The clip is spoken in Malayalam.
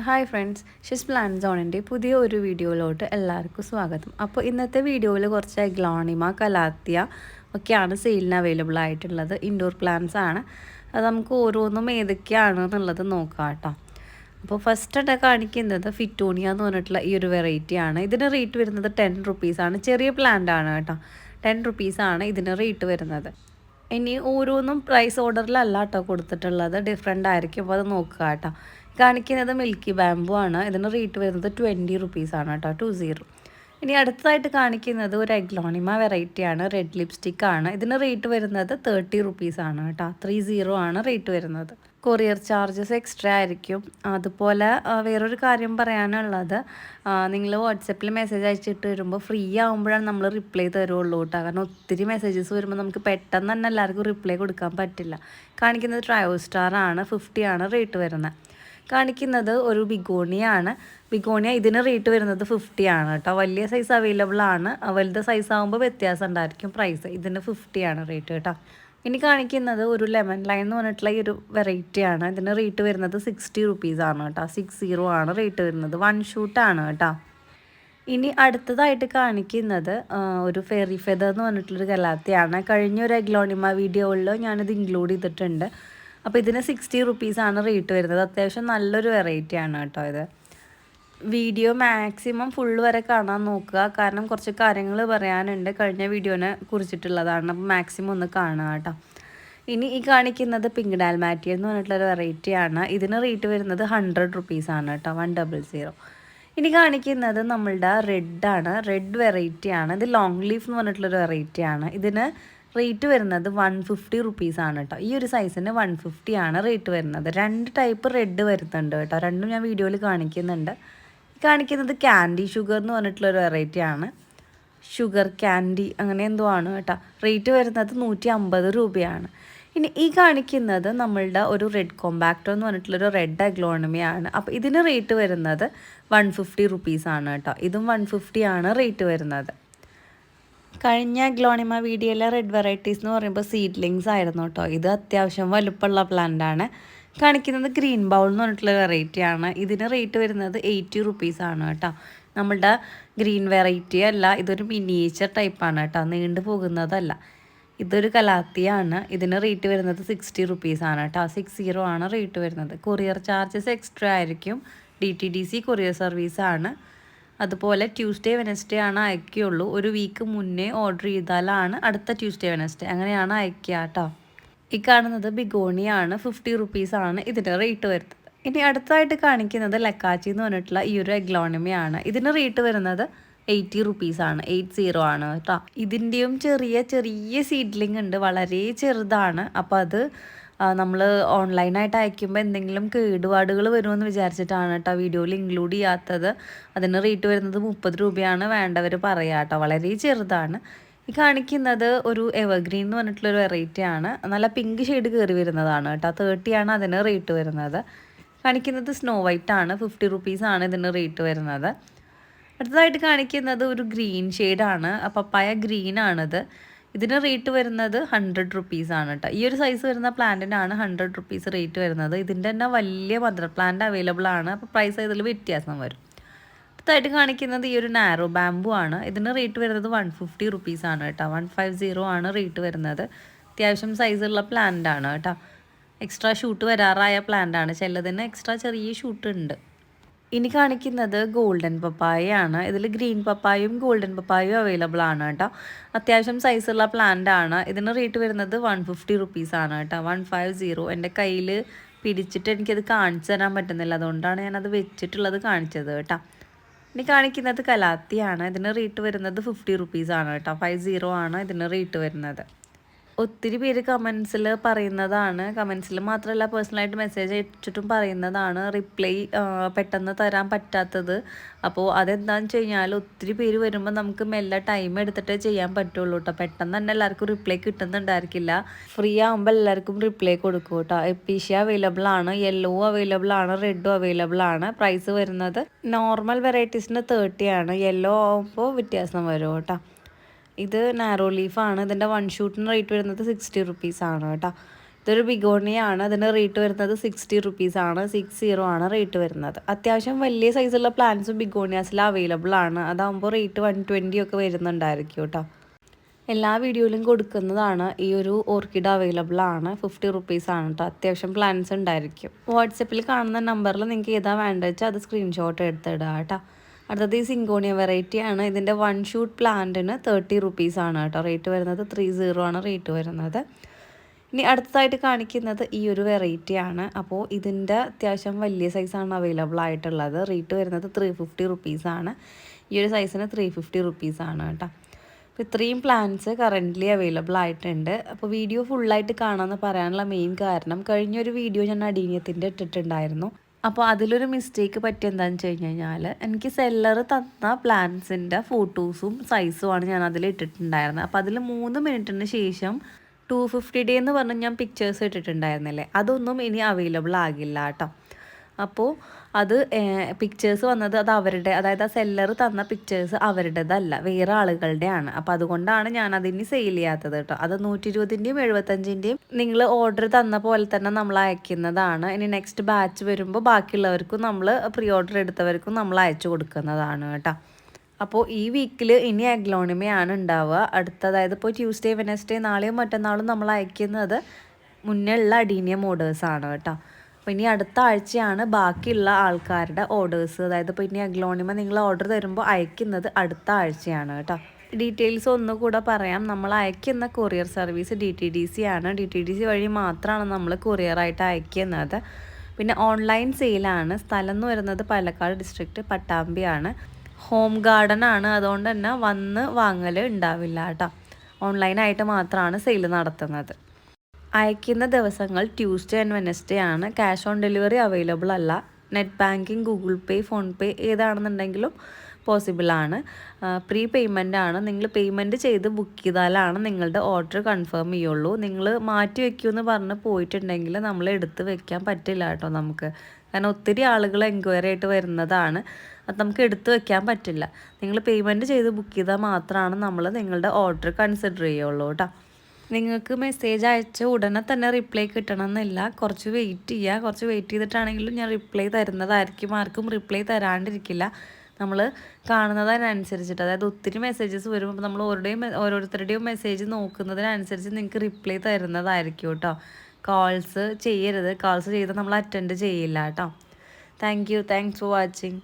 Hi friends. ഷിസ് പ്ലാൻ സോണിന്റെ പുതിയ ഒരു വീഡിയോയിലോട്ട് എല്ലാവർക്കും സ്വാഗതം. അപ്പോൾ ഇന്നത്തെ വീഡിയോയിൽ കുറച്ച് ഗ്ലോണിമ കലാത്തിയ ഒക്കെയാണ് സെയിലിന് അവൈലബിൾ ആയിട്ടുള്ളത്. ഇൻഡോർ പ്ലാന്റ്സ് ആണ്. അത് നമുക്ക് ഓരോന്നും ഏതൊക്കെയാണ് എന്നുള്ളത് നോക്കാം കേട്ടോ. അപ്പോൾ ഫസ്റ്റ് ആയിട്ട് കാണിക്കുന്നത് ഫിറ്റോണിയ എന്ന് പറഞ്ഞിട്ടുള്ള ഈ ഒരു വെറൈറ്റി ആണ്. ഇതിന് റേറ്റ് വരുന്നത് ടെൻ റുപ്പീസാണ് ചെറിയ പ്ലാന്റ് ആണ് കേട്ടോ. ടെൻ റുപ്പീസാണ് ഇതിന് റേറ്റ് വരുന്നത്. ഇനി ഓരോന്നും പ്രൈസ് ഓർഡറിലല്ല കേട്ടോ കൊടുത്തിട്ടുള്ളത്. ഡിഫറെന്റ് ആയിരിക്കും. അപ്പോൾ അത് നോക്കുക കേട്ടോ. കാണിക്കുന്നത് മിൽക്കി ബാമ്പു ആണ്. ഇതിന് റേറ്റ് വരുന്നത് ട്വന്റി റുപ്പീസാണ് കേട്ടോ ടു സീറോ ഇനി അടുത്തതായിട്ട് കാണിക്കുന്നത് ഒരു എഗ്ലോണിമ വെറൈറ്റിയാണ് റെഡ് ലിപ്സ്റ്റിക് ആണ്. ഇതിന് റേറ്റ് വരുന്നത് തേർട്ടി റുപ്പീസാണ് കേട്ടോ ത്രീ സീറോ ആണ് റേറ്റ് വരുന്നത്. കൊറിയർ ചാർജസ് എക്സ്ട്രാ ആയിരിക്കും. അതുപോലെ വേറൊരു കാര്യം പറയാനുള്ളത് നിങ്ങൾ വാട്സപ്പിൽ മെസ്സേജ് അയച്ചിട്ട് വരുമ്പോൾ ഫ്രീ ആകുമ്പോഴാണ് നമ്മൾ റിപ്ലൈ തരുള്ളൂ കേട്ടോ. കാരണം ഒത്തിരി മെസ്സേജസ് വരുമ്പോൾ നമുക്ക് പെട്ടെന്ന് തന്നെ എല്ലാവർക്കും റിപ്ലൈ കൊടുക്കാൻ പറ്റില്ല. കാണിക്കുന്നത് ട്രയോ സ്റ്റാർ ആണ് ഫിഫ്റ്റി ആണ് റേറ്റ് വരുന്നത്. കാണിക്കുന്നത് ഒരു ബിഗോണിയ ആണ് ബിഗോണിയ ഇതിന് റേറ്റ് വരുന്നത് ഫിഫ്റ്റി ആണ് കേട്ടോ. വലിയ സൈസ് അവൈലബിൾ ആണ്. വലുത് സൈസ് ആകുമ്പോൾ വ്യത്യാസം ഉണ്ടായിരിക്കും പ്രൈസ് ഇതിന് ഫിഫ്റ്റി ആണ് റേറ്റ് കേട്ടോ. ഇനി കാണിക്കുന്നത് ഒരു ലെമൺ ലൈൻ എന്ന് പറഞ്ഞിട്ടുള്ള ഈ ഒരു വെറൈറ്റിയാണ് ഇതിന് റേറ്റ് വരുന്നത് സിക്സ്റ്റി റുപ്പീസ് ആണ് കേട്ടോ. സിക്സ് സീറോ ആണ് റേറ്റ് വരുന്നത്. വൺ ഷൂട്ടാണ് കേട്ടോ. ഇനി അടുത്തതായിട്ട് കാണിക്കുന്നത് ഒരു ഫെറി ഫെദർ എന്ന് പറഞ്ഞിട്ടുള്ളൊരു കലാത്തിയാണ്. കഴിഞ്ഞ ഒരു എഗ്ലോണിമ വീഡിയോയിൽ ഞാനിത് ഇൻക്ലൂഡ് ചെയ്തിട്ടുണ്ട്. അപ്പോൾ ഇതിന് സിക്സ്റ്റി റുപ്പീസാണ് റേറ്റ് വരുന്നത്. അത്യാവശ്യം നല്ലൊരു വെറൈറ്റി ആണ് കേട്ടോ ഇത്. വീഡിയോ മാക്സിമം ഫുള്ള് വരെ കാണാൻ നോക്കുക. കാരണം കുറച്ച് കാര്യങ്ങൾ പറയാനുണ്ട്. കഴിഞ്ഞ വീഡിയോനെ കുറിച്ചിട്ടുള്ളതാണ്. അപ്പോൾ മാക്സിമം ഒന്ന് കാണുക കേട്ടോ. ഇനി ഈ കാണിക്കുന്നത് പിങ്ക് ഡാൽമാറ്റി എന്ന് പറഞ്ഞിട്ടുള്ളൊരു വെറൈറ്റി ആണ്. ഇതിന് റേറ്റ് വരുന്നത് ഹൺഡ്രഡ് റുപ്പീസാണ് കേട്ടോ. വൺ ഡബിൾ സീറോ ഇനി കാണിക്കുന്നത് നമ്മളുടെ റെഡ് ആണ്. റെഡ് വെറൈറ്റിയാണ് ഇത് ലോങ് ലീഫ് എന്ന് പറഞ്ഞിട്ടുള്ളൊരു വെറൈറ്റിയാണ് ഇതിന് റേറ്റ് വരുന്നത് വൺ ഫിഫ്റ്റി റുപ്പീസാണ് കേട്ടോ. ഈ ഒരു സൈസിന് വൺ ഫിഫ്റ്റി ആണ് റേറ്റ് വരുന്നത്. രണ്ട് ടൈപ്പ് റെഡ് വരുന്നുണ്ട് കേട്ടോ. രണ്ടും ഞാൻ വീഡിയോയിൽ കാണിക്കുന്നുണ്ട്. കാണിക്കുന്നത് ക്യാൻഡി ഷുഗർ എന്ന് പറഞ്ഞിട്ടുള്ളൊരു വെറൈറ്റി ആണ്. ഷുഗർ ക്യാൻഡി അങ്ങനെ എന്തോ ആണ് കേട്ടോ. റേറ്റ് വരുന്നത് നൂറ്റി അമ്പത് രൂപയാണ്. ഇനി ഈ കാണിക്കുന്നത് നമ്മളുടെ ഒരു റെഡ് കോമ്പാക്ടോ എന്ന് പറഞ്ഞിട്ടുള്ളൊരു റെഡ് അഗ്ലോണമിയാണ് അപ്പോൾ ഇതിന് റേറ്റ് വരുന്നത് വൺ ഫിഫ്റ്റി റുപ്പീസാണ് കേട്ടോ. ഇതും വൺ ഫിഫ്റ്റി ആണ് റേറ്റ് വരുന്നത്. കഴിഞ്ഞ ഗ്ലോണിമ വീഡിയോയിലെ റെഡ് വെറൈറ്റീസ് എന്ന് പറയുമ്പോൾ സീഡ്ലിങ്സ് ആയിരുന്നു കേട്ടോ ഇത് അത്യാവശ്യം വലുപ്പമുള്ള പ്ലാന്റ് ആണ്. കാണിക്കുന്നത് ഗ്രീൻ ബൗൾ എന്ന് പറഞ്ഞിട്ടുള്ള വെറൈറ്റി ആണ്. ഇതിന് റേറ്റ് വരുന്നത് എയ്റ്റി റുപ്പീസ് ആണ് കേട്ടോ നമ്മളുടെ ഗ്രീൻ വെറൈറ്റി അല്ല ഇതൊരു മിനിയേച്ചർ ടൈപ്പാണ് കേട്ടോ നീണ്ടു പോകുന്നതല്ല. ഇതൊരു കലാത്തിയാണ്. ഇതിന് റേറ്റ് വരുന്നത് സിക്സ്റ്റി റുപ്പീസ് ആണ് കേട്ടോ സിക്സ് സീറോ ആണ് റേറ്റ് വരുന്നത്. കൊറിയർ ചാർജസ് എക്സ്ട്രാ ആയിരിക്കും. D T D C courier service ആണ്. അതുപോലെ ട്യൂസ്ഡേ വെനസ്ഡേ ആണ് അയക്കുകയുള്ളൂ. ഒരു വീക്ക് മുന്നേ ഓർഡർ ചെയ്താലാണ് അടുത്ത ട്യൂസ്ഡേ വെനസ്ഡേ അങ്ങനെയാണ് അയക്കുക കേട്ടോ. ഈ കാണുന്നത് ബിഗോണിയാണ് ഫിഫ്റ്റി റുപ്പീസ് ആണ് ഇതിന്റെ റേറ്റ് വരുന്നത്. ഇനി അടുത്തതായിട്ട് കാണിക്കുന്നത് ലക്കാച്ചി എന്ന് പറഞ്ഞിട്ടുള്ള ഈ ഒരു എഗ്ലോണമിയാണ് ഇതിന് റേറ്റ് വരുന്നത് എയ്റ്റി റുപ്പീസാണ് എയ്റ്റ് സീറോ ആണ് കേട്ടോ. ഇതിന്റെയും ചെറിയ ചെറിയ സീഡ്ലിംഗ് ഉണ്ട്. വളരെ ചെറുതാണ്. അപ്പോൾ അത് നമ്മൾ ഓൺലൈനായിട്ട് അയക്കുമ്പോൾ എന്തെങ്കിലും കേടുപാടുകൾ വരുമെന്ന് വിചാരിച്ചിട്ടാണ് കേട്ടോ വീഡിയോയിൽ ഇൻക്ലൂഡ് ചെയ്യാത്തത്. അതിന് റേറ്റ് വരുന്നത് മുപ്പത് രൂപയാണ് വേണ്ടവർ പറയുക കേട്ടോ വളരെ ചെറുതാണ്. ഈ കാണിക്കുന്നത് ഒരു എവർഗ്രീൻ എന്ന് പറഞ്ഞിട്ടുള്ളൊരു വെറൈറ്റി ആണ്. നല്ല പിങ്ക് ഷെയ്ഡ് കയറി വരുന്നതാണ് കേട്ടോ തേർട്ടിയാണ് അതിന് റേറ്റ് വരുന്നത്. കാണിക്കുന്നത് സ്നോ വൈറ്റ് ആണ്. ഫിഫ്റ്റി റുപ്പീസാണ് ഇതിന് റേറ്റ് വരുന്നത്. അടുത്തതായിട്ട് കാണിക്കുന്നത് ഒരു ഗ്രീൻ ഷെയ്ഡാണ് പപ്പായ ഗ്രീൻ ആണിത്. ഇതിന് റേറ്റ് വരുന്നത് ഹൺഡ്രഡ് റുപ്പീസ് ആണ് കേട്ടോ ഈ ഒരു സൈസ് വരുന്ന പ്ലാന്റിനാണ് ഹൺഡ്രഡ് റുപ്പീസ് റേറ്റ് വരുന്നത്. ഇതിന്റെ തന്നെ വലിയ മദർ പ്ലാന്റ് അവൈലബിൾ ആണ്. അപ്പോൾ പ്രൈസ് ഇതിൽ വ്യത്യാസം വരും. അടുത്തായിട്ട് കാണിക്കുന്നത് ഈ ഒരു നാരോ ബാമ്പു ആണ്. ഇതിന് റേറ്റ് വരുന്നത് വൺ ഫിഫ്റ്റി റുപ്പീസ് ആണ് കേട്ടോ വൺ ഫൈവ് സീറോ ആണ് റേറ്റ് വരുന്നത്. അത്യാവശ്യം സൈസുള്ള പ്ലാന്റ് ആണ് കേട്ടോ എക്സ്ട്രാ ഷൂട്ട് വരാറായ പ്ലാന്റ് ആണ്. ചിലതിന് എക്സ്ട്രാ ചെറിയ ഷൂട്ട് ഉണ്ട്. ഇനി കാണിക്കുന്നത് ഗോൾഡൻ പപ്പായയാണ് ഇതിൽ ഗ്രീൻ പപ്പായും ഗോൾഡൻ പപ്പായും അവൈലബിൾ ആണ് കേട്ടോ. അത്യാവശ്യം സൈസുള്ള പ്ലാന്റ് ആണ്. ഇതിന് റേറ്റ് വരുന്നത് വൺ ഫിഫ്റ്റി റുപ്പീസ് ആണ് കേട്ടോ. വൺ ഫൈവ് സീറോ എന്റെ കയ്യിൽ പിടിച്ചിട്ട് എനിക്കത് കാണിച്ചു തരാൻ പറ്റുന്നില്ല. അതുകൊണ്ടാണ് ഞാനത് വെച്ചിട്ടുള്ളത് കാണിച്ചത് കേട്ടോ. ഇനി കാണിക്കുന്നത് കലാത്തിയാണ്. ഇതിന് റേറ്റ് വരുന്നത് ഫിഫ്റ്റി റുപ്പീസ് ആണ് കേട്ടോ. ഫൈവ് സീറോ ആണ് ഇതിന് റേറ്റ് വരുന്നത്. ഒത്തിരി പേര് കമൻസിൽ പറയുന്നതാണ്. കമൻസിൽ മാത്രമല്ല പേഴ്സണലായിട്ട് മെസ്സേജ് അയച്ചിട്ടും പറയുന്നതാണ്. റിപ്ലൈ പെട്ടെന്ന് തരാൻ പറ്റാത്തത്. അപ്പോൾ അതെന്താണെന്ന് വെച്ച് കഴിഞ്ഞാൽ ഒത്തിരി പേര് വരുമ്പോൾ നമുക്ക് മെല്ലെ ടൈം എടുത്തിട്ടേ ചെയ്യാൻ പറ്റുള്ളൂ കേട്ടോ പെട്ടെന്ന് തന്നെ എല്ലാവർക്കും റിപ്ലൈ കിട്ടുന്നുണ്ടായിരിക്കില്ല. ഫ്രീ ആകുമ്പോൾ എല്ലാവർക്കും റിപ്ലൈ കൊടുക്കും കേട്ടോ എപ്പീഷ്യ അവൈലബിൾ ആണ് യെല്ലോ അവൈലബിൾ ആണ് റെഡും അവൈലബിൾ ആണ്. പ്രൈസ് വരുന്നത് നോർമൽ വെറൈറ്റീസിന് തേർട്ടി ആണ്. യെല്ലോ ആകുമ്പോൾ വ്യത്യാസം വരും കേട്ടോ ഇത് നാരോ ലീഫാണ് ഇതിന്റെ വൺ ഷൂട്ടിന് റേറ്റ് വരുന്നത് സിക്സ്റ്റി റുപ്പീസ് ആണ് കേട്ടോ. ഇതൊരു ബിഗോണിയാണ് അതിന്റെ റേറ്റ് വരുന്നത് സിക്സ്റ്റി റുപ്പീസാണ് സിക്സ് സീറോ ആണ് റേറ്റ് വരുന്നത്. അത്യാവശ്യം വലിയ സൈസുള്ള പ്ലാന്റ്സും ബിഗോണിയാസിൽ അവൈലബിൾ ആണ്. അതാകുമ്പോൾ റേറ്റ് വൺ ട്വന്റി ഒക്കെ വരുന്നുണ്ടായിരിക്കും കേട്ടോ. എല്ലാ വീഡിയോയിലും കൊടുക്കുന്നതാണ്. ഈ ഒരു ഓർക്കിഡ് അവൈലബിൾ ആണ്. ഫിഫ്റ്റി റുപ്പീസ് ആണ് കേട്ടോ. അത്യാവശ്യം പ്ലാൻസ് ഉണ്ടായിരിക്കും. വാട്സപ്പിൽ കാണുന്ന നമ്പറിൽ നിങ്ങൾക്ക് ഏതാ വേണ്ടത് വെച്ചാൽ അത് സ്ക്രീൻഷോട്ട് എടുത്തിടുക കേട്ടോ. അടുത്തത് ഈ സിങ്കോണിയ വെറൈറ്റി ആണ്. ഇതിന്റെ വൺ ഷൂട്ട് പ്ലാന്റിന് തേർട്ടി റുപ്പീസ് ആണ് കേട്ടോ. റേറ്റ് വരുന്നത് ത്രീ സീറോ ആണ് റേറ്റ് വരുന്നത്. ഇനി അടുത്തതായിട്ട് കാണിക്കുന്നത് ഈ ഒരു വെറൈറ്റി ആണ്. അപ്പോൾ ഇതിന്റെ അത്യാവശ്യം വലിയ സൈസാണ് അവൈലബിൾ ആയിട്ടുള്ളത്. റേറ്റ് വരുന്നത് ത്രീ ഫിഫ്റ്റി റുപ്പീസാണ് ഈ ഒരു സൈസിന് ത്രീ ഫിഫ്റ്റി റുപ്പീസാണ് കേട്ടോ. അപ്പോൾ ഇത്രയും പ്ലാൻസ് കറന്റ്ലി അവൈലബിൾ ആയിട്ടുണ്ട്. അപ്പോൾ വീഡിയോ ഫുള്ളായിട്ട് കാണാമെന്ന് പറയാനുള്ള മെയിൻ കാരണം കഴിഞ്ഞൊരു വീഡിയോ ഞാൻ അടീനിയത്തിന്റെ ഇട്ടിട്ടുണ്ടായിരുന്നു. അപ്പോൾ അതിലൊരു മിസ്റ്റേക്ക് പറ്റി എന്താണെന്ന് വെച്ച് കഴിഞ്ഞ് കഴിഞ്ഞാൽ എനിക്ക് സെല്ലർ തന്ന പ്ലാൻസിന്റെ ഫോട്ടോസും സൈസുമാണ് ഞാൻ അതിൽ ഇട്ടിട്ടുണ്ടായിരുന്നത്. അപ്പോൾ അതിൽ മൂന്ന് മിനിറ്റിന് ശേഷം ടു ഫിഫ്റ്റി ഡേ എന്ന് പറഞ്ഞ് ഞാൻ പിക്ചേഴ്സ് ഇട്ടിട്ടുണ്ടായിരുന്നില്ലേ? അതൊന്നും ഇനി അവൈലബിൾ ആകില്ല കേട്ടോ. അപ്പോൾ അത് പിക്ചേഴ്സ് വന്നത് അത് അവരുടെ അതായത് ആ സെല്ലർ തന്ന പിക്ചേഴ്സ് അവരുടേതല്ല വേറെ ആളുകളുടെയാണ്. അപ്പോൾ അതുകൊണ്ടാണ് ഞാൻ അതിന് സെയിൽ ചെയ്യാത്തത് കേട്ടോ. അത് നൂറ്റി ഇരുപതിന്റെയും എഴുപത്തഞ്ചിന്റെയും നിങ്ങൾ ഓർഡർ തന്ന പോലെ തന്നെ നമ്മൾ അയക്കുന്നതാണ്. ഇനി നെക്സ്റ്റ് ബാച്ച് വരുമ്പോൾ ബാക്കിയുള്ളവർക്കും നമ്മൾ പ്രീ ഓർഡർ എടുത്തവർക്കും നമ്മൾ അയച്ചു കൊടുക്കുന്നതാണ് കേട്ടോ. അപ്പോൾ ഈ വീക്കിൽ ഇനി അഗ്ലോണിമയാണ് ഉണ്ടാവുക. അടുത്ത അതായത് ഇപ്പോൾ ട്യൂസ്ഡേ വെനസ്ഡേ നാളെയും മറ്റന്നാളും നമ്മൾ അയക്കുന്നത് മുന്നേ ഉള്ള അഡീനിയം ഓർഡേഴ്സാണ് കേട്ടോ. അപ്പോൾ ഇനി അടുത്ത ആഴ്ചയാണ് ബാക്കിയുള്ള ആൾക്കാരുടെ ഓർഡേഴ്സ് അതായത് ഇപ്പോൾ ഇനി അഗ്ലോണിമ നിങ്ങൾ ഓർഡർ തരുമ്പോൾ അയക്കുന്നത് അടുത്ത ആഴ്ചയാണ് കേട്ടോ. ഡീറ്റെയിൽസ് ഒന്നുകൂടെ പറയാം. നമ്മൾ അയക്കുന്ന courier service D T D C ആണ്. ഡി ടി ഡി സി വഴി മാത്രമാണ് നമ്മൾ കൊറിയറായിട്ട് അയക്കുന്നത്. പിന്നെ ഓൺലൈൻ സെയിലാണ് സ്ഥലം എന്ന് വരുന്നത് പാലക്കാട് ഡിസ്ട്രിക്റ്റ് പട്ടാമ്പിയാണ് ഹോം ഗാർഡൻ ആണ്. അതുകൊണ്ട് തന്നെ വന്ന് വാങ്ങൽ ഉണ്ടാവില്ല കേട്ടോ. ഓൺലൈനായിട്ട് മാത്രമാണ് സെയിൽ നടത്തുന്നത്. അയക്കുന്ന ദിവസങ്ങൾ ട്യൂസ്ഡേ ആൻഡ് വെനസ്ഡേ ആണ്. ക്യാഷ് ഓൺ ഡെലിവറി അവൈലബിൾ അല്ല. Net banking Google Pay PhonePe ഏതാണെന്നുണ്ടെങ്കിലും possible ആണ്. പ്രീ പേയ്മെന്റ് ആണ്. നിങ്ങൾ പേയ്മെന്റ് ചെയ്ത് ബുക്ക് ചെയ്താലാണ് നിങ്ങളുടെ ഓർഡർ കൺഫേം ചെയ്യുള്ളൂ. നിങ്ങൾ മാറ്റി വയ്ക്കുമെന്ന് പറഞ്ഞ് പോയിട്ടുണ്ടെങ്കിൽ നമ്മൾ എടുത്ത് വെക്കാൻ പറ്റില്ല കേട്ടോ നമുക്ക്. കാരണം ഒത്തിരി ആളുകൾ എൻക്വയറി ആയിട്ട് വരുന്നതാണ്. അത് നമുക്ക് എടുത്ത് വെക്കാൻ പറ്റില്ല. നിങ്ങൾ പേയ്മെന്റ് ചെയ്ത് ബുക്ക് ചെയ്താൽ മാത്രമാണ് നമ്മൾ നിങ്ങളുടെ ഓർഡർ കൺസിഡർ ചെയ്യുള്ളൂ കേട്ടോ. നിങ്ങൾക്ക് മെസ്സേജ് അയച്ച ഉടനെ തന്നെ റിപ്ലൈ കിട്ടണമെന്നില്ല. കുറച്ച് വെയിറ്റ് ചെയ്യുക കുറച്ച് വെയിറ്റ് ചെയ്തിട്ടാണെങ്കിലും ഞാൻ റിപ്ലൈ തരുന്നതായിരിക്കും. ആർക്കും റിപ്ലൈ തരാണ്ടിരിക്കില്ല. നമ്മൾ കാണുന്നതിനനുസരിച്ചിട്ട് അതായത് ഒത്തിരി മെസ്സേജസ് വരുമ്പോൾ നമ്മൾ ഓരോടെയും ഓരോരുത്തരുടെയും മെസ്സേജ് നോക്കുന്നതിനനുസരിച്ച് നിങ്ങൾക്ക് റിപ്ലൈ തരുന്നതായിരിക്കും കേട്ടോ. കോൾസ് ചെയ്യരുത്. കോൾസ് ചെയ്ത് നമ്മൾ അറ്റൻഡ് ചെയ്യില്ല കേട്ടോ. Thank you thanks for watching